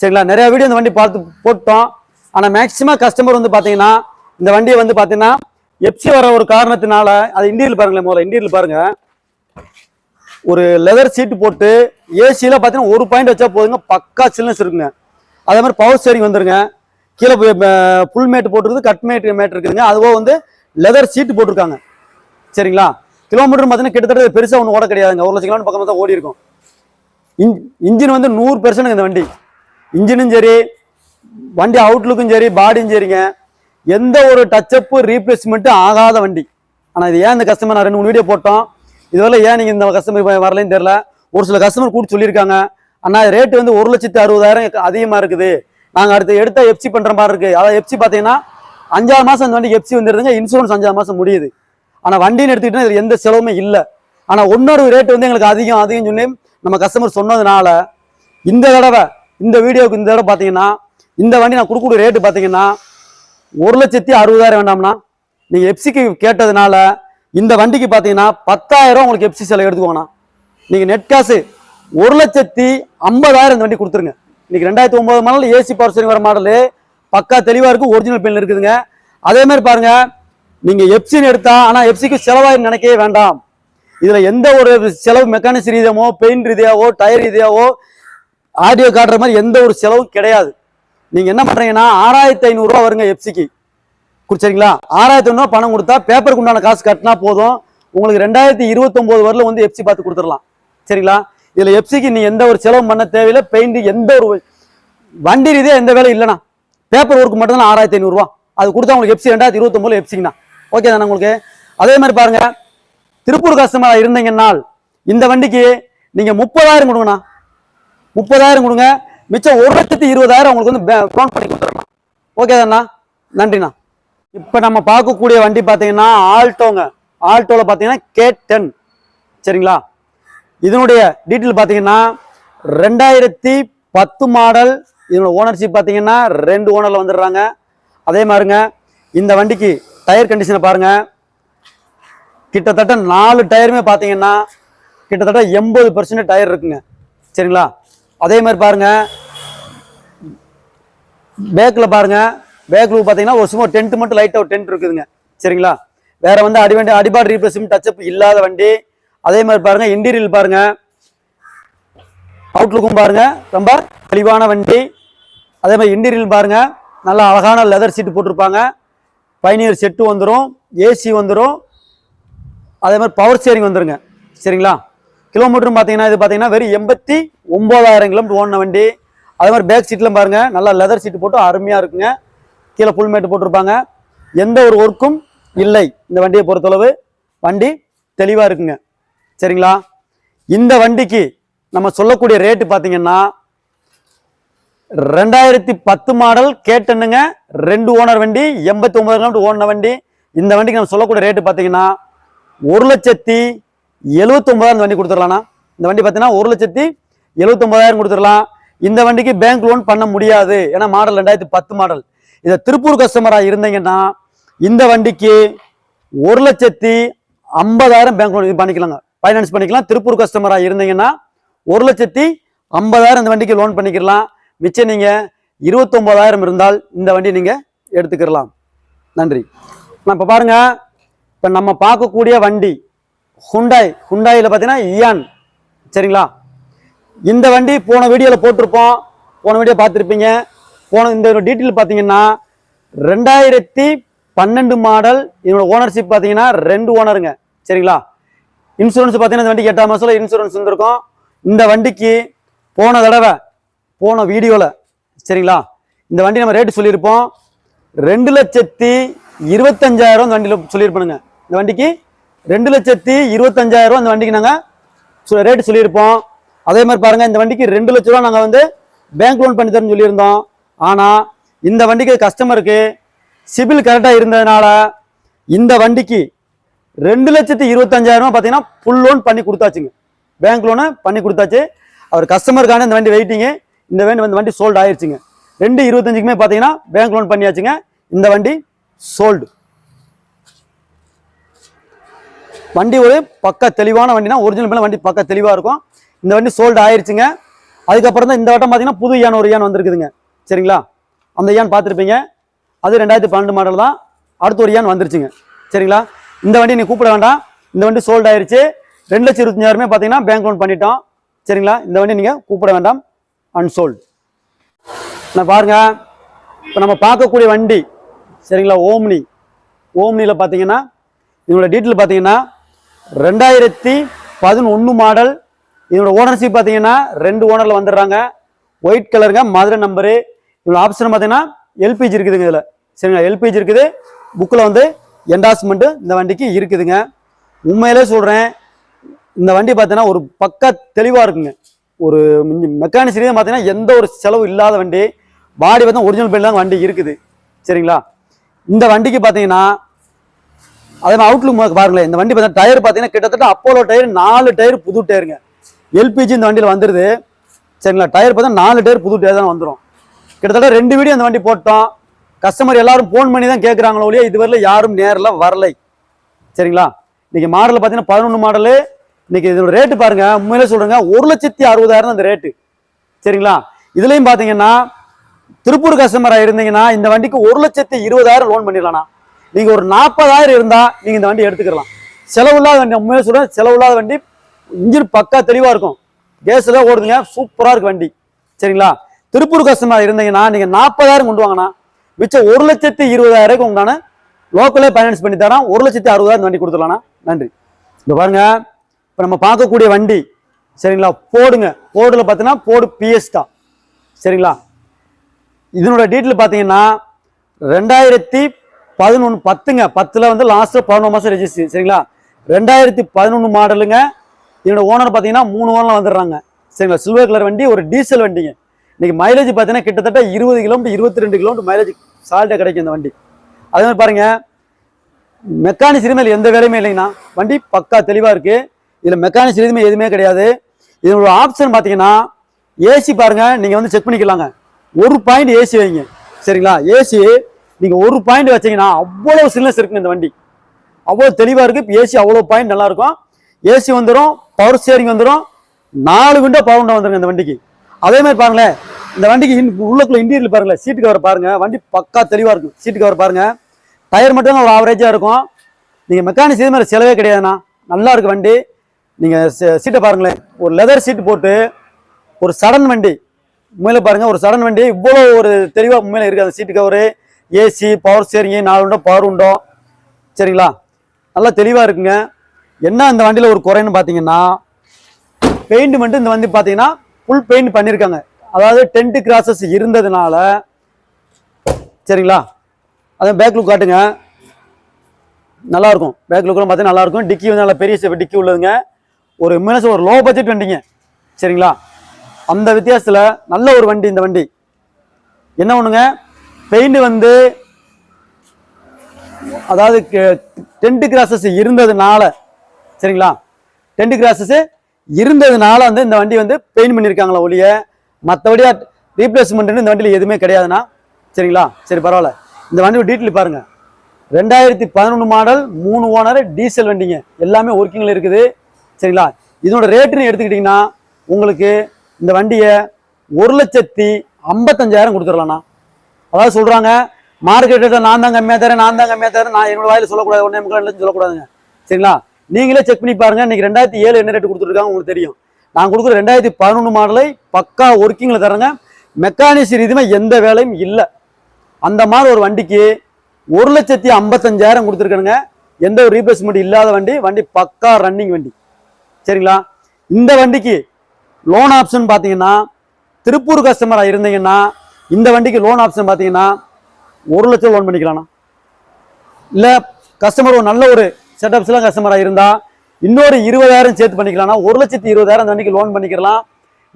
சரிங்களா? நிறைய வீடியோ இந்த வண்டி பார்த்து போட்டோம். ஆனால் மேக்ஸிமம் கஸ்டமர் வந்து பார்த்தீங்கன்னா இந்த வண்டியை வந்து பார்த்தீங்கன்னா எப்சி வர ஒரு காரணத்தினால அது இன்டீரியல் பாருங்களேன் முதல்ல இன்டீரியல் பாருங்க. ஒரு லெதர் சீட்டு போட்டு ஏசியில் பார்த்தீங்கன்னா ஒரு பாயிண்ட் வச்சா போதுங்க. பக்கா சில்னஸ் இருக்குங்க. அதே மாதிரி பவர் ஸ்டேரிங் வந்துருங்க. கீழே புல் மேட் போட்டுருக்குது கட் மேட் மேட் இருக்குதுங்க. அதுவோ வந்து லெதர் சீட்டு போட்டிருக்காங்க. சரிங்களா? கிலோமீட்டர் பார்த்தீங்கன்னா கிட்டத்தட்ட பெருசாக ஒன்று ஓட கிடையாதுங்க. ஒரு லட்சம் கிலோமீட்டர் பக்கம் தான் ஓடி இருக்கும். இன் இன்ஜின் வந்து நூறு பெர்சன்ட் இந்த வண்டி. இன்ஜினும் சரி வண்டி அவுட்லுக்கும் சரி பாடியும் சரிங்க. எந்த ஒரு டச்சப்பு ரீப்ளேஸ்மெண்ட்டும் ஆகாத வண்டி. ஆனால் இது ஏன் இந்த கஸ்டமர் நான் ரெண்டு மூணு வீடியோ போட்டோம். இதுவரை ஏன் நீங்கள் இந்த கஸ்டமர் வரலன்னு தெரில ஒரு சில கஸ்டமர் கூட சொல்லியிருக்காங்க. அண்ணா ரேட்டு வந்து ஒரு லட்சத்து அறுபதாயிரம் அதிகமாக இருக்குது. நாங்கள் அடுத்து எடுத்தால் எஃப்சி பண்ணுற மாதிரி இருக்குது அதாவது எஃப்சி பார்த்தீங்கன்னா அஞ்சாறு மாதம் அந்த வண்டிக்கு எஃப்சி வந்துருதுங்க. இன்சூரன்ஸ் அஞ்சாறு மாதம் முடியுது. ஆனால் வண்டின்னு எடுத்துக்கிட்டால் இதில் எந்த செலவுமே இல்லை. ஆனால் இன்னொரு ரேட்டு வந்து எங்களுக்கு அதிகம் அதிகம் சொல்லி நம்ம கஸ்டமர் சொன்னதுனால இந்த தடவை இந்த வீடியோவுக்கு இந்த தடவை பார்த்தீங்கன்னா இந்த வண்டி நான் கொடுக்கக்கூடிய ரேட்டு பார்த்தீங்கன்னா ஒரு லட்சத்தி அறுபதாயிரம் வேண்டாம்னா நீங்கள் எப்சிக்கு கேட்டதுனால இந்த வண்டிக்கு பார்த்தீங்கன்னா பத்தாயிரம் உங்களுக்கு எப்சி செலவு எடுத்துக்கோங்கண்ணா. நீங்கள் நெட் காசு ஒரு லட்சத்தி ஐம்பதாயிரம் இந்த வண்டி கொடுத்துருங்க. இன்னைக்கு ரெண்டாயிரத்தி ஒம்பது மாடல் ஏசி பவர் ஸ்டேரிங் வர மாடலு பக்கா தெளிவாக இருக்கும் ஒரிஜினல் பெயின் இருக்குதுங்க. அதே மாதிரி நீங்கள் எப்சின்னு எடுத்தா ஆனால் எப்சிக்கு செலவாயிரம் நினைக்கவே வேண்டாம். இதில் எந்த ஒரு செலவு மெக்கானிக்ஸ் ரீதியாவோ பெயிண்ட் ரீதியாவோ டயர் ரீதியாவோ ஆடியோ காட்டுற மாதிரி எந்த ஒரு செலவும் கிடையாது. நீங்கள் என்ன பண்ணுறீங்கன்னா ஆறாயிரத்தி ஐநூறுரூவா வருங்க எப்சிக்கு சரிங்களா ஆறாயிரத்தி ஐநூறுவா பணம் கொடுத்தா பேப்பருக்கு உண்டான காசு கட்டினா போதும். உங்களுக்கு ரெண்டாயிரத்தி இருபத்தொம்போது வரல வந்து எப்சி பார்த்து கொடுத்துடலாம். சரிங்களா? இதில் எப்சிக்கு நீ எந்த ஒரு செலவும் பண்ண தேவையில்லை. பெயிண்ட் எந்த ஒரு வண்டி ரீதியாக எந்த வேலையும் இல்லைண்ணா. பேப்பர் ஒர்க்கு மட்டும் தான் ஆறாயிரத்தி ஐநூறுரூவா அது கொடுத்தா உங்களுக்கு எப்சி ரெண்டாயிரத்தி இருபத்தொம்போது எப்சிங்கண்ணா ஓகே தானே உங்களுக்கு? அதே மாதிரி பாருங்க. திருப்பூர் கஸ்டமராக இருந்தீங்கன்னால் இந்த வண்டிக்கு நீங்கள் முப்பதாயிரம் கொடுங்கண்ணா. முப்பதாயிரம் கொடுங்க. மிச்சம் ஒரு லட்சத்தி இருபதாயிரம் உங்களுக்கு வந்து ஃபோன் பண்ணி கொடுத்துடலாம். ஓகே தானே நன்றிண்ணா. இப்போ நம்ம பார்க்கக்கூடிய வண்டி பார்த்தீங்கன்னா ஆல்டோங்க. ஆல்டோவில் பார்த்தீங்கன்னா கே டென் சரிங்களா? இதனுடைய டீட்டெயில் பார்த்தீங்கன்னா ரெண்டாயிரத்தி பத்து மாடல் இதனோட ஓனர்ஷிப் பார்த்தீங்கன்னா ரெண்டு ஓனரில் வந்துடுறாங்க. அதே மாதிரிங்க இந்த வண்டிக்கு டயர் கண்டிஷனை பாருங்க. கிட்டத்தட்ட நாலு டயருமே பார்த்தீங்கன்னா கிட்டத்தட்ட எண்பது பர்சன்ட் டயர் இருக்குங்க. சரிங்களா? அதே மாதிரி பாருங்க. பேக்கில் பேக் லூப் பார்த்தீங்கன்னா ஒரு சும்மா டென்ட் மட்டும் லைட்டாக ஒரு டென்ட் இருக்குதுங்க. சரிங்களா? வேற வந்து அடிவண்டி அடிபாடு ரீப்ளேஸ்மெண்ட் டச்சப் இல்லாத வண்டி. அதே மாதிரி பாருங்க இன்டீரியல் பாருங்க. அவுட்லுக்கும் பாருங்க. ரொம்ப தெளிவான வண்டி. அதே மாதிரி இன்டீரியல் பாருங்க. நல்லா அழகான லெதர் சீட்டு போட்டிருப்பாங்க. பயணியர் செட்டு வந்துடும் ஏசி வந்துடும் அதே மாதிரி பவர் ஸ்டேரிங் வந்துருங்க. சரிங்களா? கிலோமீட்டரும் பார்த்தீங்கன்னா இது பார்த்தீங்கன்னா வெறும் எண்பத்தி ஒம்பதாயிரம் கிலோமீட்டர் ஓடின வண்டி. அதே மாதிரி பேக் சீட்லாம் பாருங்க. நல்லா லெதர் சீட்டு போட்டு அருமையாக இருக்குங்க. கீழே புல் மேட்டு போட்டிருப்பாங்க. எந்த ஒரு ஒர்க்கும் இல்லை இந்த வண்டியை பொறுத்தளவு. வண்டி தெளிவாக இருக்குங்க. சரிங்களா? இந்த வண்டிக்கு நம்ம சொல்லக்கூடிய ரேட்டு பார்த்தீங்கன்னா ரெண்டாயிரத்தி பத்து மாடல் கேட்டனுங்க ரெண்டு ஓனர் வண்டி எண்பத்தி ஒன்பது கிலோமீட்டர் ஓடின வண்டி. இந்த வண்டிக்கு நம்ம சொல்லக்கூடிய ரேட்டு பார்த்தீங்கன்னா ஒரு லட்சத்தி எழுபத்தொன்பதாயிரம் இந்த வண்டி கொடுத்துடலாம்ண்ணா. இந்த வண்டி பார்த்தீங்கன்னா ஒரு லட்சத்தி எழுபத்தொன்பதாயிரம் கொடுத்துடலாம். இந்த வண்டிக்கு பேங்க் லோன் பண்ண முடியாது. ஏன்னா மாடல் ரெண்டாயிரத்தி பத்து மாடல் இதை திருப்பூர் கஸ்டமராக இருந்தீங்கன்னா இந்த வண்டிக்கு ஒரு லட்சத்தி ஐம்பதாயிரம் பேங்க் லோன் இது பண்ணிக்கலாங்க. ஃபைனான்ஸ் பண்ணிக்கலாம். திருப்பூர் கஸ்டமராக இருந்தீங்கன்னா ஒரு லட்சத்தி ஐம்பதாயிரம் இந்த வண்டிக்கு லோன் பண்ணிக்கலாம் மிச்சம் நீங்கள் இருபத்தொம்போதாயிரம் இருந்தால் இந்த வண்டி நீங்கள் எடுத்துக்கிடலாம். நன்றி. நான் இப்போ பாருங்கள் இப்போ நம்ம பார்க்கக்கூடிய வண்டி ஹுண்டாய் ஹுண்டாயில் பார்த்தீங்கன்னா இயான் சரிங்களா? இந்த வண்டி போன வீடியோவில் போட்டிருப்போம். போன வீடியோ பார்த்துருப்பீங்க. போன இந்த டீட்டெயில் பார்த்தீங்கன்னா ரெண்டாயிரத்தி பன்னெண்டு மாடல் இதனோட ஓனர்ஷிப் பார்த்தீங்கன்னா ரெண்டு ஓனருங்க சரிங்களா? இன்சூரன்ஸ் பார்த்தீங்கன்னா இந்த வண்டிக்கு எட்டாம் மாதத்தில் இன்சூரன்ஸ் இருந்திருக்கும் இந்த வண்டிக்கு போன தடவை போன வீடியோவில் சரிங்களா? இந்த வண்டி நம்ம ரேட்டு சொல்லியிருப்போம். ரெண்டு லட்சத்தி இருபத்தஞ்சாயிரம் இந்த வண்டியில் சொல்லியிருப்போனுங்க. இந்த வண்டிக்கு ரெண்டு லட்சத்தி இருபத்தஞ்சாயிரம் இந்த வண்டிக்கு நாங்கள் ரேட்டு சொல்லியிருப்போம். அதே மாதிரி பாருங்கள் இந்த வண்டிக்கு ரெண்டு லட்ச ரூபா நாங்கள் வந்து பேங்க் லோன் பண்ணி தரேன்னு சொல்லியிருந்தோம். ஆனால் இந்த வண்டிக்கு கஸ்டமருக்கு சிபில் கரெக்டாக இருந்ததுனால இந்த வண்டிக்கு ரெண்டு லட்சத்தி இருபத்தஞ்சாயிரம் பார்த்தீங்கன்னா ஃபுல் லோன் பண்ணி கொடுத்தாச்சுங்க. பேங்க் லோனை பண்ணி கொடுத்தாச்சு. அவர் கஸ்டமருக்கான இந்த வண்டி வெயிட்டிங்கு இந்த வண்டி இந்த வண்டி சோல்டு ஆயிடுச்சுங்க ரெண்டு இருபத்தஞ்சுக்குமே பார்த்தீங்கன்னா பேங்க் லோன் பண்ணியாச்சுங்க. இந்த வண்டி சோல்டு வண்டி ஒரு பக்க தெளிவான வண்டினா ஒரிஜினல் மேலே வண்டி பக்க தெளிவாக இருக்கும். இந்த வண்டி சோல்டு ஆயிடுச்சுங்க அதுக்கப்புறம் தான் இந்த வட்டம் பார்த்தீங்கன்னா புது யான் ஒரு யான் வந்திருக்குதுங்க. சரிங்களா? அந்த யான் பார்த்துருப்பீங்க. அது ரெண்டாயிரத்தி பன்னெண்டு மாடல் தான். அடுத்த ஒரு ஏன் வந்துருச்சுங்க. சரிங்களா? இந்த வண்டி நீ கூப்பிட வேண்டாம். இந்த வண்டி சோல்டு ஆயிடுச்சு ரெண்டு லட்சம் இருபத்தஞ்சாயிரமே பார்த்தீங்கன்னா பேங்க் லோன் பண்ணிட்டோம். சரிங்களா? இந்த வண்டி நீங்கள் கூப்பிட வேண்டாம். அன்சோல்டு நான் பாருங்க. இப்போ நம்ம பார்க்கக்கூடிய வண்டி சரிங்களா? ஓம்னி. ஓம்னியில் பார்த்தீங்கன்னா இதனோட டீட்டெயில் பார்த்தீங்கன்னா ரெண்டாயிரத்தி பதினொன்று மாடல் இதனோட ஓனர்ஷிப் பார்த்தீங்கன்னா ரெண்டு ஓனரில் வந்துடுறாங்க. ஒயிட் கலருங்க மதுரை நம்பரு இதோட ஆப்ஷன் பார்த்தீங்கன்னா எல்பிஜி இருக்குதுங்க இதில். சரிங்களா? எல்பிஜி இருக்குது. புக்கில் வந்து என்டாஸ்மெண்ட்டு இந்த வண்டிக்கு இருக்குதுங்க. உண்மையிலே சொல்கிறேன் இந்த வண்டி பார்த்தீங்கன்னா ஒரு பக்கா தெளிவாக இருக்குங்க. ஒரு மெக்கானிக்ஸ் ரீதியாக பார்த்தீங்கன்னா எந்த ஒரு செலவு இல்லாத வண்டி. பாடி பார்த்தா ஒரிஜினல் பெயிண்ட் தான் வண்டி இருக்குது. சரிங்களா? இந்த வண்டிக்கு பார்த்தீங்கன்னா அதே மாதிரி அவுட்லுக் பாருங்களேன். இந்த வண்டி பார்த்தீங்கன்னா டயர் பார்த்தீங்கன்னா கிட்டத்தட்ட அப்போலோ டயர் நாலு டயர் புது டயருங்க எல்பிஜி இந்த வண்டியில் வந்துடுது சரிங்களா? டயர் பார்த்தா நாலு டயர் புது டயர் தான் வந்துடும் கிட்டத்தட்ட ரெண்டு வீடியோ அந்த வண்டி போட்டோம். கஸ்டமர் எல்லாரும் ஃபோன் பண்ணி தான் கேட்குறாங்களோ ஒழிய இதுவரையில் யாரும் நேரில் வரலை. சரிங்களா? இன்னைக்கு மாடலில் பார்த்தீங்கன்னா பதினொன்று மாடலு இன்னைக்கு இதோட ரேட்டு பாருங்கள் உண்மையிலே சொல்கிறேங்க ஒரு லட்சத்தி அறுபதாயிரம் அந்த ரேட்டு சரிங்களா? இதுலேயும் பார்த்தீங்கன்னா திருப்பூர் கஸ்டமராக இருந்தீங்கன்னா இந்த வண்டிக்கு ஒரு லட்சத்தி இருபதாயிரம் லோன் பண்ணிடலாம்ண்ணா. நீங்கள் ஒரு நாற்பதாயிரம் இருந்தால் நீங்கள் இந்த வண்டி எடுத்துக்கலாம். செலவில்லாத வண்டி உண்மையிலே சொல்கிறேன் செலவில்லாத வண்டி இன்ஜின் பக்கா தெளிவாக இருக்கும். கேஸ்ல ஓடுதுங்க சூப்பராக இருக்குது வண்டி. சரிங்களா? திருப்பூர் கஸ்டமரா இருந்தீங்கன்னா நீங்கள் நாற்பதாயிரம் கொண்டு வாங்கண்ணா மிச்சம் ஒரு லட்சத்தி இருபதாயிரம் உண்டான லோக்கலே ஃபைனான்ஸ் பண்ணி தரோம் ஒரு லட்சத்தி அறுபதாயிரம் வண்டி கொடுத்துடலாம்ண்ணா. நன்றி. இப்போ பாருங்க இப்போ நம்ம பார்க்கக்கூடிய வண்டி சரிங்களா? போடுங்க. போர்டில் பார்த்தீங்கன்னா போர்டு பிஎஸ்டா சரிங்களா? இதனோட டீட்டெயில் பார்த்தீங்கன்னா ரெண்டாயிரத்தி பதினொன்று பத்துங்க. பத்தில் வந்து லாஸ்ட்டில் பதினொன்று மாதம் ரெஜிஸ்ட்ரி சரிங்களா? ரெண்டாயிரத்தி பதினொன்று மாடலுங்க இதனோட ஓனர் பார்த்தீங்கன்னா மூணு ஓனரில் வந்துடுறாங்க. சரிங்களா? சில்வர் கலர் வண்டி ஒரு டீசல் வண்டிங்க. இன்றைக்கி மைலேஜ் பார்த்தீங்கன்னா கிட்டத்தட்ட இருபது கிலோமீட்டர் இருபத்தி ரெண்டு கிலோமீட்டர் மைலேஜ் சால்ட்டாக கிடைக்கும் இந்த வண்டி. அதே மாதிரி பாருங்க மெக்கானிக்ஸ் இனிமேல் எந்த வேலையுமே இல்லைங்கண்ணா. வண்டி பக்கா தெளிவாக இருக்குது இதில் மெக்கானிக்ஸ் எதுவுமே எதுவுமே கிடையாது. இதனோட ஆப்ஷன் பார்த்தீங்கன்னா ஏசி பாருங்கள் நீங்கள் வந்து செக் பண்ணிக்கலாங்க. ஒரு பாயிண்ட் ஏசி வைங்க. சரிங்களா? ஏசி நீங்கள் ஒரு பாயிண்ட் வச்சீங்கன்னா அவ்வளோ சில்னஸ் இருக்குங்க இந்த வண்டி. அவ்வளோ தெளிவாக இருக்குது ஏசி அவ்வளோ பாயிண்ட் நல்லாயிருக்கும் ஏசி வந்துடும் பவர் ஸ்டியரிங் வந்துடும் நாலு விண்டோ பவர் விண்டோ வந்துருங்க இந்த வண்டிக்கு. அதே மாதிரி பாருங்களேன் இந்த வண்டிக்கு இன் உள்ளக்குள்ள இன்டீரியர் பாருங்களேன் சீட்டு கவர் பாருங்க வண்டி பக்கா தெளிவாக இருக்கும் சீட்டு கவர் பாருங்க. டயர் மட்டும் தான் ஒரு ஆவரேஜாக இருக்கும். நீங்கள் மெக்கானிக்ஸ் இது மாதிரி செலவே கிடையாதுண்ணா. நல்லா இருக்கு வண்டி. நீங்கள் சீட்டை பாருங்களேன் ஒரு லெதர் சீட்டு போட்டு ஒரு சடன் வண்டி உண்மையில பாருங்க ஒரு சடன் வண்டி இவ்வளோ ஒரு தெளிவாக உண்மையில இருக்குது அந்த seat cover AC power steering நாலு உண்டோ பவர் உண்டோ. சரிங்களா? நல்லா தெளிவாக இருக்குங்க. என்ன இந்த வண்டியில் ஒரு குறைன்னு பார்த்தீங்கன்னா பெயிண்ட் மட்டும் இந்த வண்டி பார்த்தீங்கன்னா ஃபுல் பெயிண்ட் பண்ணியிருக்காங்க அதாவது டென்ட் கிராசஸ் இருந்ததுனால சரிங்களா? அதை பேக் லுக் காட்டுங்க. நல்லாயிருக்கும். பேக் லுக்கெலாம் பார்த்தீங்கன்னா நல்லாயிருக்கும். டிக்கி வந்து நல்லா பெரிய டிக்கி உள்ளதுங்க. ஒரு மினஸ் ஒரு லோ பட்ஜெட் வண்டிங்க. சரிங்களா? அந்த வித்தியாசத்தில் நல்ல ஒரு வண்டி இந்த வண்டி. என்ன ஒன்றுங்க பெயிண்ட் வந்து அதாவது டென்ட் கிராசஸ் இருந்ததுனால சரிங்களா? டென்ட் கிராசஸ் இருந்ததுனால வந்து இந்த வண்டி வந்து பெயிண்ட் பண்ணியிருக்காங்களா ஒழிய மற்றபடியா ரீப்ளேஸ்மெண்ட்னு இந்த வண்டியில் எதுவுமே கிடையாதுண்ணா. சரிங்களா? சரி பரவாயில்ல. இந்த வண்டியோட டீட்டெயில் பாருங்க. ரெண்டாயிரத்தி பதினொன்று மாடல் மூணு ஓனர் டீசல் வண்டிங்க. எல்லாமே ஒர்க்கிங்கில் இருக்குது. சரிங்களா? இதோட ரேட்டுன்னு எடுத்துக்கிட்டிங்கன்னா உங்களுக்கு இந்த வண்டியை ஒரு லட்சத்தி ஐம்பத்தஞ்சாயிரம் கொடுத்துடலாண்ணா. அதாவது சொல்கிறாங்க மார்க்கெட்டில் நான் தான் கம்மியாக தரேன் நான் தான் கம்மியாக தரேன் நான் என்னோடய வாயில் சொல்லக்கூடாது ஒன்றே முக்கால் லட்சம் சொல்லக்கூடாதுங்க. சரிங்களா? நீங்களே செக் பண்ணி பாருங்க. இன்றைக்கி ரெண்டாயிரத்தி ஏழு என்ன ரேட்டு கொடுத்துருக்காங்க உங்களுக்கு தெரியும். நான் கொடுக்குற ரெண்டாயிரத்தி பதினொன்று மாடலை பக்கா ஒர்க்கிங்கில் தரேங்க மெக்கானிக்ஸ் ரீதியாக எந்த வேலையும் இல்லை. அந்த மாதிரி ஒரு வண்டிக்கு ஒரு லட்சத்தி ஐம்பத்தஞ்சாயிரம் கொடுத்துருக்கணுங்க. எந்த ஒரு ரீப்ளேஸ்மெண்ட் இல்லாத வண்டி வண்டி பக்கா ரன்னிங் வண்டி. சரிங்களா? இந்த வண்டிக்கு லோன் ஆப்ஷன் பார்த்தீங்கன்னா திருப்பூர் கஸ்டமராக இருந்தீங்கன்னா இந்த வண்டிக்கு லோன் ஆப்ஷன் பார்த்தீங்கன்னா ஒரு லட்சம் லோன் பண்ணிக்கலாம்ண்ணா. இல்லை கஸ்டமர் ஒரு நல்ல ஒரு செட்டப்ஸ்லாம் கஸ்டமராக இருந்தால் இன்னொரு இருபதாயிரம் சேர்த்து பண்ணிக்கலாம்னா ஒரு லட்சத்தி இருபதாயிரம் இந்த வண்டிக்கு லோன் பண்ணிக்கலாம்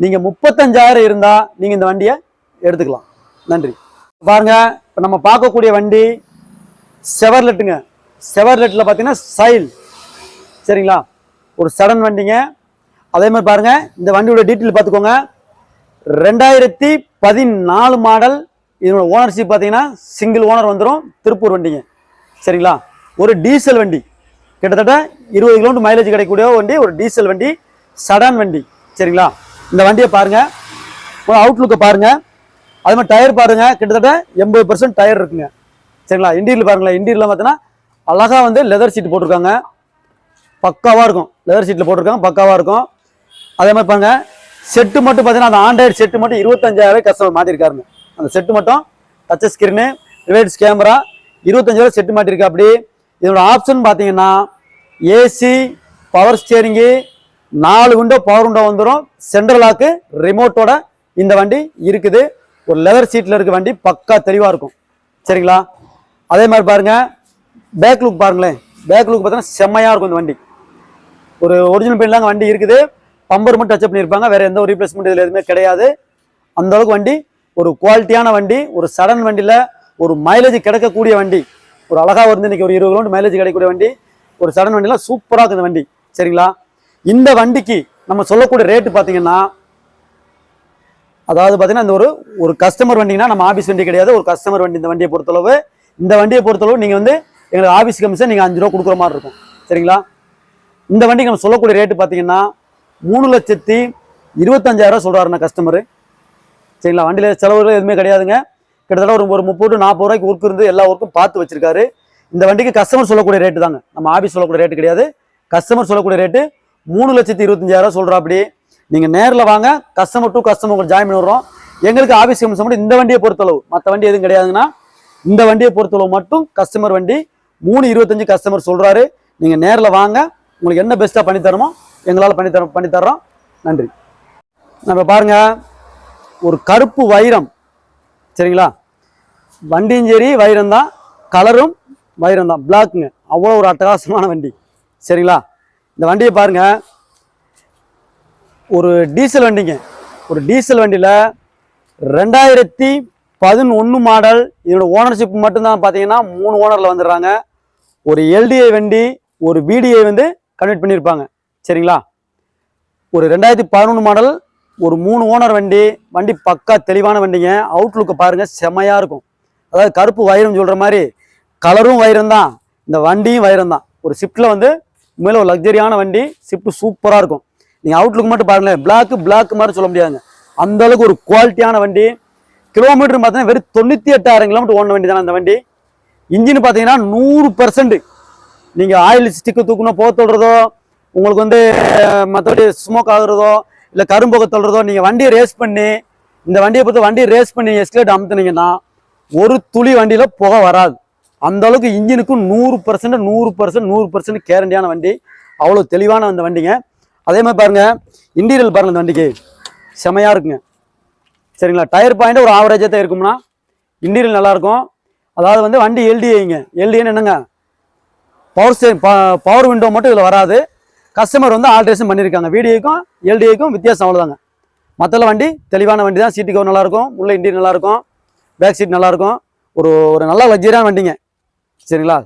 நீங்கள் முப்பத்தஞ்சாயிரம் இருந்தால் நீங்கள் இந்த வண்டியை எடுத்துக்கலாம். நன்றி. பாருங்க இப்போ நம்ம பார்க்கக்கூடிய வண்டி செவர்லெட்டுங்க செவர்லெட்டில் பார்த்தீங்கன்னா சைல். சரிங்களா? ஒரு சடன் வண்டிங்க. அதே மாதிரி பாருங்கள் இந்த வண்டியோட டீட்டெயில் பார்த்துக்கோங்க. ரெண்டாயிரத்தி பதினாலு மாடல் இதனோட ஓனர்ஷிப் பார்த்தீங்கன்னா சிங்கிள் ஓனர் வந்துடும் திருப்பூர் வண்டிங்க. சரிங்களா? ஒரு டீசல் வண்டி. கிட்டத்தட்ட இருபது கிலோமீட்டர் மைலேஜ் கிடைக்கக்கூடிய வண்டி ஒரு டீசல் வண்டி சடான் வண்டி. சரிங்களா? இந்த வண்டியை பாருங்கள் அவுட்லுக்கை பாருங்க. அது மாதிரி டயர் பாருங்க. கிட்டத்தட்ட எண்பது பர்சன்ட் டயர் இருக்குங்க. சரிங்களா? இன்டீரியல் பாருங்களேன். இன்டீரியல் பார்த்தீங்கன்னா அழகாக வந்து லெதர் சீட் போட்டிருக்காங்க. பக்காவாக இருக்கும். லெதர் சீட்டில் போட்டிருக்காங்க. பக்காவாக இருக்கும். அதே மாதிரி பாருங்கள் செட்டு மட்டும் பார்த்தீங்கன்னா அந்த ஆண்ட்ராய்டு செட்டு மட்டும் இருபத்தஞ்சாயிரம் கஸ்டமர் மாட்டிருக்காருங்க அந்த செட்டு மட்டும் டச் ஸ்கிரீனு ரிவேட்ஸ் கேமரா இருபத்தஞ்சாயிரம் செட்டு மாட்டிருக்கு அப்படி இதோட ஆப்ஷன் பார்த்தீங்கன்னா ஏசி பவர் ஸ்டியரிங்கு நாலு விண்டோ பவர் விண்டோ வந்துடும் சென்ட்ரல் லாக்கு ரிமோட்டோட இந்த வண்டி இருக்குது. ஒரு லெதர் சீட்டில் இருக்க வண்டி பக்கா தெளிவாக இருக்கும். சரிங்களா? அதே மாதிரி பாருங்க. பேக் லுக் பாருங்களேன். பேக் லுக் பார்த்தீங்கன்னா செம்மையாக இருக்கும் இந்த வண்டி. ஒரு ஒரிஜினல் பெயிண்ட்லாம் வண்டி இருக்குது. பம்பர் மட்டும் டச் பண்ணியிருப்பாங்க. வேறு எந்த ஒரு ரீப்ளேஸ்மெண்ட் இதில் எதுவுமே கிடையாது. அந்தளவுக்கு வண்டி ஒரு குவாலிட்டியான வண்டி ஒரு சடன் வண்டியில் ஒரு மைலேஜ் கிடைக்கக்கூடிய வண்டி. ஒரு அழகாக வந்து இன்னைக்கு ஒரு இருபது கிலோமீட்டர் மைலேஜ் கிடைக்கக்கூடிய வண்டி. ஒரு சடன் வண்டிலாம் சூப்பராக இருக்குது இந்த வண்டி. சரிங்களா? இந்த வண்டிக்கு நம்ம சொல்லக்கூடிய ரேட்டு பார்த்தீங்கன்னா அதாவது பார்த்தீங்கன்னா இந்த ஒரு ஒரு கஸ்டமர் வண்டிங்கன்னா நம்ம ஆஃபீஸ் வண்டி கிடையாது. ஒரு கஸ்டமர் வண்டி இந்த வண்டியை பொறுத்தளவு. இந்த வண்டியை பொறுத்தளவு நீங்கள் வந்து எங்களுக்கு ஆஃபீஸ் கமிஷன் நீங்கள் அஞ்சு ரூபா கொடுக்குற மாதிரி இருக்கும். சரிங்களா? இந்த வண்டிக்கு நம்ம சொல்லக்கூடிய ரேட்டு பார்த்தீங்கன்னா மூணு லட்சத்தி இருபத்தஞ்சாயிரம் சொல்கிறாருண்ணா கஸ்டமரு சரிங்களா? வண்டியில் செலவுகள் எதுவுமே கிடையாதுங்க. கிட்டத்தட்ட ஒரு ஒரு முப்பது டு நாற்பது ரூபாய்க்கு ஒர்க் இருந்து எல்லா ஒர்க்கும் பார்த்து வச்சிருக்காரு. இந்த வண்டிக்கு கஸ்டமர் சொல்லக்கூடிய ரேட்டு தாங்க. நம்ம ஆஃபீஸ் சொல்லக்கூடிய ரேட்டு கிடையாது. கஸ்டமர் சொல்லக்கூடிய ரேட்டு மூணு லட்சத்தி இருபத்தஞ்சாயிரம் சொல்கிறாப்படி நீங்கள் நேரில் வாங்க கஸ்டமர் டு கஸ்டமர் உங்களுக்கு ஜாயின் பண்ணி எங்களுக்கு ஆஃபீஸ் கமிஷன் மட்டும் இந்த வண்டியை பொறுத்தளவு மற்ற வண்டி எதுவும் கிடையாதுங்கன்னா இந்த வண்டியை பொறுத்தளவு மட்டும் கஸ்டமர் வண்டி மூணு இருபத்தஞ்சு கஸ்டமர் சொல்கிறாரு நீங்கள் நேரில் வாங்க உங்களுக்கு என்ன பெஸ்ட்டாக பண்ணித்தரமோ எங்களால் பண்ணி தர பண்ணி தர்றோம். நன்றி. நம்ம பாருங்க ஒரு கருப்பு வைரம். சரிங்களா? வண்டியும் சரி வைரம் தான். கலரும் வைரம் தான். பிளாக்குங்க அவ்வளோ ஒரு அட்டகாசமான வண்டி. சரிங்களா? இந்த வண்டியை பாருங்க. ஒரு டீசல் வண்டிங்க. ஒரு டீசல் வண்டியில் ரெண்டாயிரத்தி பதினொன்று மாடல் இதோட ஓனர்ஷிப் மட்டும்தான் பார்த்தீங்கன்னா மூணு ஓனரில் வந்துடுறாங்க. ஒரு எல்டிஐ வண்டி ஒரு பிடிஐ வந்து கன்வெர்ட் பண்ணியிருப்பாங்க. சரிங்களா? ஒரு ரெண்டாயிரத்தி பதினொன்று மாடல் ஒரு மூணு ஓனர் வண்டி. வண்டி பக்கா தெளிவான வண்டிங்க. அவுட்லுக்கை பாருங்கள் செமையாக இருக்கும். அதாவது கருப்பு வைரம் சொல்ற மாதிரி கலரும் வைரம் தான். இந்த வண்டியும் வைரம் தான். ஒரு ஷிஃப்ட்டில் வந்து உண்மையில ஒரு லக்ஸரியான வண்டி ஷிஃப்ட் சூப்பராக இருக்கும். நீங்கள் அவுட்லுக் மட்டும் பாருங்களேன். பிளாக் பிளாக் மாதிரி சொல்ல முடியாதுங்க. அந்த அளவுக்கு ஒரு குவாலிட்டியான வண்டி. கிலோமீட்டர் பார்த்தீங்கன்னா வெறும் தொண்ணூற்றி எட்டாயிரம் கிலோமீட்டர் ஓடின வண்டி தானே அந்த வண்டி. இன்ஜின் பார்த்தீங்கன்னா நூறு பர்சன்ட் நீங்கள் ஆயில் ஸ்டிக்கு தூக்கணும் போக தொடுறதோ உங்களுக்கு வந்து மற்றபடி ஸ்மோக் ஆகுறதோ இல்லை கரும்புக தொடுறதோ நீங்கள் வண்டியை ரேஸ் பண்ணி இந்த வண்டியை பொறுத்து வண்டியை ரேஸ் பண்ணி எஸ்கலேட் அமுத்துனீங்கன்னா ஒரு துளி வண்டியில் புகை வராது. அந்த அளவுக்கு இன்ஜினுக்கும் நூறு பர்சன்ட் நூறு பர்சன்ட் நூறு பர்சன்ட் கேரண்டியான வண்டி. அவ்வளோ தெளிவான அந்த வண்டிங்க. அதே மாதிரி பாருங்க இன்டீரியல் பாருங்க இந்த வண்டிக்கு. செமையாக இருக்குங்க. சரிங்களா? டயர் பாயிண்ட் ஒரு ஆவரேஜாக தான் இருக்கும்னா இன்டீரியல் நல்லாயிருக்கும் அதாவது வந்து வண்டி எல்டிஐங்க எல்டிஏன்னு என்னங்க? பவர் ஸ்டே பவர் விண்டோ மட்டும் இதில் வராது. கஸ்டமர் வந்து ஆல்ட்ரேஷன் பண்ணியிருக்காங்க வீடியோக்கும் எல்டிஐக்கும் வித்தியாசம் அவ்வளோதாங்க மற்ற வண்டி தெளிவான வண்டி தான். சீட்டு கவர் நல்லாயிருக்கும் உள்ள இன்டீரியர் நல்லாயிருக்கும் பேக் சீட் நல்லாயிருக்கும். ஒரு ஒரு நல்ல லக்ஸரியான வண்டிங்க. சரிங்களா?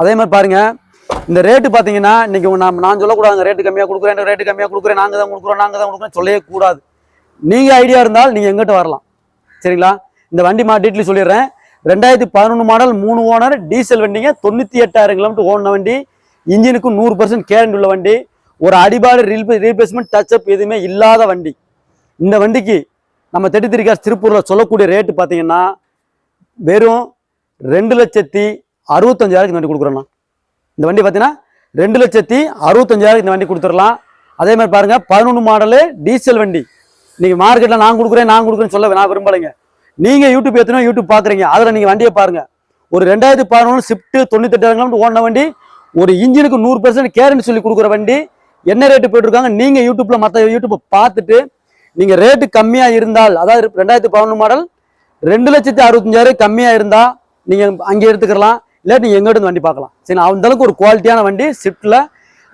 அதே மாதிரி பாருங்க. இந்த ரேட்டு பார்த்தீங்கன்னா இன்னைக்கு நான் நான் நான் அந்த ரேட்டு கம்மியாக கொடுக்குறேன் ரேட்டு கம்மியாக கொடுக்குறேன் நாங்கள் தான் கொடுக்குறோம் நாங்கள் தான் கொடுக்குறோம் சொல்லவே கூடாது. நீங்கள் ஐடியா இருந்தால் நீங்கள் எங்கிட்ட வரலாம். சரிங்களா? இந்த வண்டி மா டீட்டெயில் சொல்லிடுறேன். ரெண்டாயிரத்தி பதினொன்று மாடல் மூணு ஓனர் டீசல் வண்டிங்க தொண்ணூற்றி எட்டாயிரம் கிலோமீட்டர் ஓடின வண்டி. இன்ஜினுக்கும் நூறு பர்சன்ட் கேரண்ட் உள்ள வண்டி. ஒரு அடிபாடு ரீப்ளே ரீப்ளேஸ்மெண்ட் டச்சப் எதுவுமே இல்லாத வண்டி. இந்த வண்டிக்கு நம்ம தேர்ட்டி காசு திருப்பூரில் சொல்லக்கூடிய ரேட்டு பார்த்தீங்கன்னா வெறும் ரெண்டு லட்சத்தி அறுபத்தஞ்சாயிரத்துக்கு இந்த வண்டி கொடுக்குறோண்ணா இந்த வண்டி பார்த்தீங்கன்னா ரெண்டு லட்சத்தி அறுபத்தஞ்சாயிரம் இந்த வண்டி கொடுத்துடலாம். அதே மாதிரி பாருங்க பதினொன்று மாடலு டீசல் வண்டி. நீங்கள் மார்க்கெட்டில் நான் கொடுக்குறேன் நான் கொடுக்குறேன்னு சொல்ல நான் விரும்பலைங்க. நீங்கள் யூடியூப் எத்தனையோ யூடியூப் பார்க்குறீங்க அதில் நீங்கள் வண்டியை பாருங்கள் ஒரு ரெண்டாயிரத்தி பதினொன்று ஷிஃப்ட்டு தொண்ணூத்தெட்டாயிரம் கிலோமீட்டர் ஓடின வண்டி ஒரு இன்ஜினுக்கு நூறு பெர்சன்ட் கேரண்டி சொல்லி கொடுக்குற வண்டி. என்ன ரேட்டு போயிட்டுருக்காங்க நீங்கள் யூடியூப்பில் மற்ற யூடியூப்பை பார்த்துட்டு நீங்கள் ரேட்டு கம்மியாக இருந்தால் அதாவது ரெண்டாயிரத்தி பதினொன்று மாடல் ரெண்டு லட்சத்தி அறுபத்தஞ்சாயிரம் கம்மியாக இருந்தால் நீங்கள் அங்கே எடுத்துக்கலாம். இல்லாட்டி நீங்கள் எங்கிட்ட வண்டி பார்க்கலாம். சரி அந்த அளவுக்கு ஒரு குவாலிட்டியான வண்டி ஷிஃப்ட்ல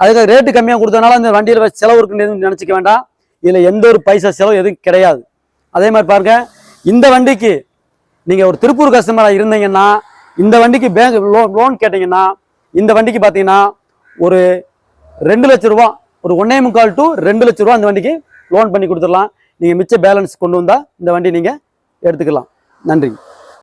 அதுக்கு ரேட்டு கம்மியாக கொடுத்தனால அந்த வண்டியில் செலவு இருக்குன்னு எதுவும் நினச்சிக்க வேண்டாம். இதில் எந்த ஒரு பைசா செலவு எதுவும் கிடையாது. அதே மாதிரி பாருங்க இந்த வண்டிக்கு நீங்கள் ஒரு திருப்பூர் கஸ்டமராக இருந்தீங்கன்னா இந்த வண்டிக்கு பேங்க் லோன் லோன் கேட்டிங்கன்னா இந்த வண்டிக்கு பார்த்தீங்கன்னா ஒரு ரெண்டு லட்ச ரூபா ஒரு ஒன்னே முக்கால் டு ரெண்டு லட்ச ரூபா அந்த வண்டிக்கு லோன் பண்ணி கொடுத்துடலாம். நீங்கள் மிச்ச பேலன்ஸ் கொண்டு வந்தால் இந்த வண்டி நீங்கள் எடுத்துக்கலாம். நன்றி.